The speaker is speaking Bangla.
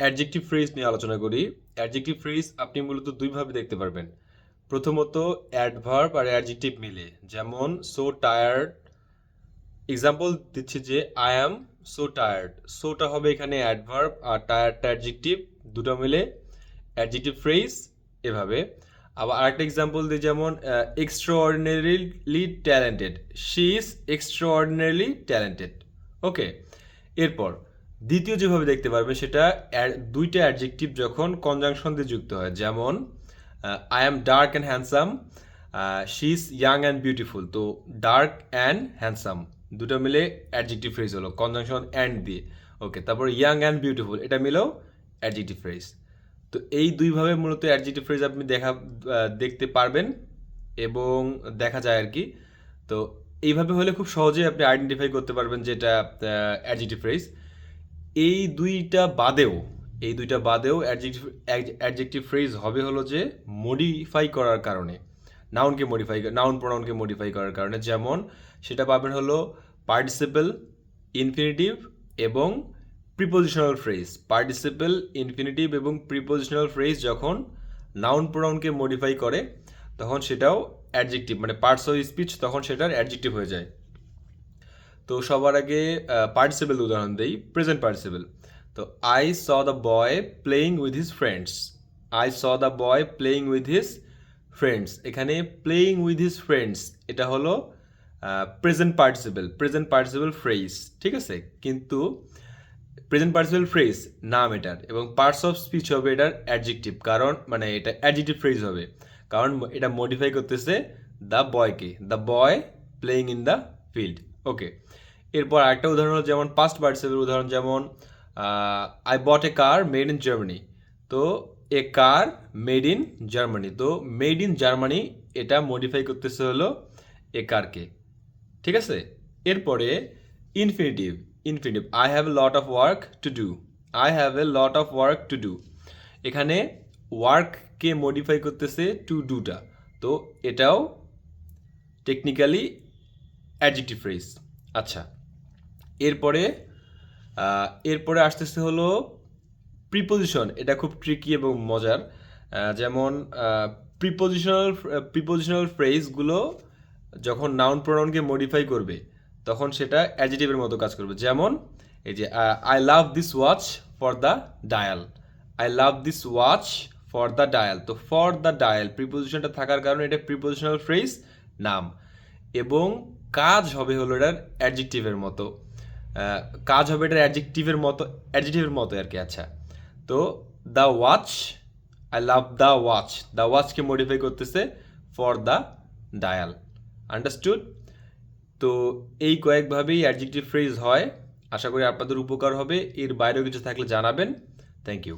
অ্যাডজেক্টিভ ফ্রেজ নিয়ে আলোচনা করি। অ্যাডজেক্টিভ ফ্রেজ আপনি মূলত দুইভাবে দেখতে পারবেন। প্রথমত অ্যাডভার্ব আর অ্যাডজেক্টিভ মিলে। যেমন সো টায়ার্ড এক্সাম্পল দিচ্ছি যে আই অ্যাম সো টায়ার্ড সোটা হবে এখানে অ্যাডভার্ব আর টায়ার্ডটা অ্যাডজেক্টিভ দুটো মিলে। অ্যাডজেক্টিভ ফ্রেজ এভাবে। আবার আরেকটা এক্সাম্পল দিই, যেমন extraordinarily talented she is extraordinarily talented okay এরপর দ্বিতীয় যেভাবে দেখতে পারবেন সেটা দুইটা অ্যাডজেক্টিভ যখন কনজাংশন দিয়ে যুক্ত হয়, যেমন I am dark and handsome she is young and beautiful তো ডার্ক অ্যান্ড হ্যান্ডসাম দুটো মিলে অ্যাডজেক্টিভ ফ্রেজ হলো কনজাংশন অ্যান্ড দিয়ে। ওকে তারপর ইয়াং অ্যান্ড বিউটিফুল এটা মিলেও অ্যাডজেক্টিভ ফ্রেজ তো এই দুইভাবে মূলত অ্যাডজেক্টিভ ফ্রেজ আপনি দেখা দেখতে পারবেন এবং দেখা যায় আর কি। তো এইভাবে হলে খুব সহজেই আপনি আইডেন্টিফাই করতে পারবেন যে এটা অ্যাডজেক্টিভ ফ্রেজ এই দুইটা বাদেও, এই দুইটা বাদেও অ্যাডজেক্টিভ অ্যাডজেক্টিভ ফ্রেজ হবে হলো যে মডিফাই করার কারণে। নাউনকে মডিফাই নাউন প্রোনাউনকে মডিফাই করার কারণে। যেমন, সেটা পাবেন হলো পার্টিসিপেল ইনফিনিটিভ এবং প্রিপোজিশনাল ফ্রেজ পার্টিসিপেল ইনফিনিটিভ এবং প্রিপোজিশনাল ফ্রেজ যখন নাউন প্রোনাউনকে মডিফাই করে, তখন সেটাও অ্যাডজেক্টিভ মানে পার্টস অফ স্পিচ তখন সেটার অ্যাডজেক্টিভ হয়ে যায়। তো সবার আগে পার্টিসিপেল উদাহরণ দেই প্রেজেন্ট পার্টিসিপেল তো I saw the boy playing with his friends I saw the boy playing with his friends এখানে প্লেয়িং উইথ হিজ ফ্রেন্ডস এটা হলো present participle present participle phrase ঠিক আছে? কিন্তু প্রেজেন্ট পার্টিসিপেল ফ্রেজ নাম এটার, এবং পার্টস অফ স্পিচ হবে এটার অ্যাডজেক্টিভ কারণ মানে এটা অ্যাডজেক্টিভ ফ্রেজ হবে। কারণ, এটা মডিফাই করতেছে দ্য বয়কে the boy playing in the field okay এরপর আরেকটা উদাহরণ হলো যেমন পাস্ট পার্টিসিপেল উদাহরণ, যেমন I bought a car made in Germany তো a car made in Germany তো মেড ইন জার্মানি এটা মডিফাই করতেছে হলো এ কারকে ঠিক আছে? এরপরে infinitive infinitive I have a lot of work to do I have a lot of work to do এখানে ওয়ার্ককে মডিফাই করতেছে টু। ডুটা তো এটাও টেকনিক্যালি অ্যাডজেক্টিভ ফ্রেজ আচ্ছা। এরপরে এরপরে আসতেছে হলো প্রিপোজিশন এটা খুব ট্রিকি এবং মজার। যেমন প্রিপোজিশনাল প্রিপোজিশনাল ফ্রেজগুলো যখন নাউন প্রোনাউনকে মডিফাই করবে, তখন সেটা অ্যাডজেটিভের মতো কাজ করবে। যেমন, এই যে I love this watch for the dial I love this watch for the dial তো ফর দ্য ডায়াল প্রিপোজিশনটা থাকার কারণে এটা প্রিপোজিশনাল ফ্রেজ নাম। এবং কাজ হবে হলো এটার অ্যাডজেক্টিভের মতো। কাজ হবে এটার অ্যাডজেক্টিভের মতো অ্যাডজেক্টিভের মতো আর কি আচ্ছা। তো the watch I love the watch the ওয়াচকে modify করতেছে ফর দ্য ডায়াল আন্ডারস্টুড তো, এই কয়েকভাবেই অ্যাডজেক্টিভ ফ্রেজ হয়। আশা করি আপনাদের উপকার হবে। এর বাইরেও কিছু থাকলে জানাবেন। Thank you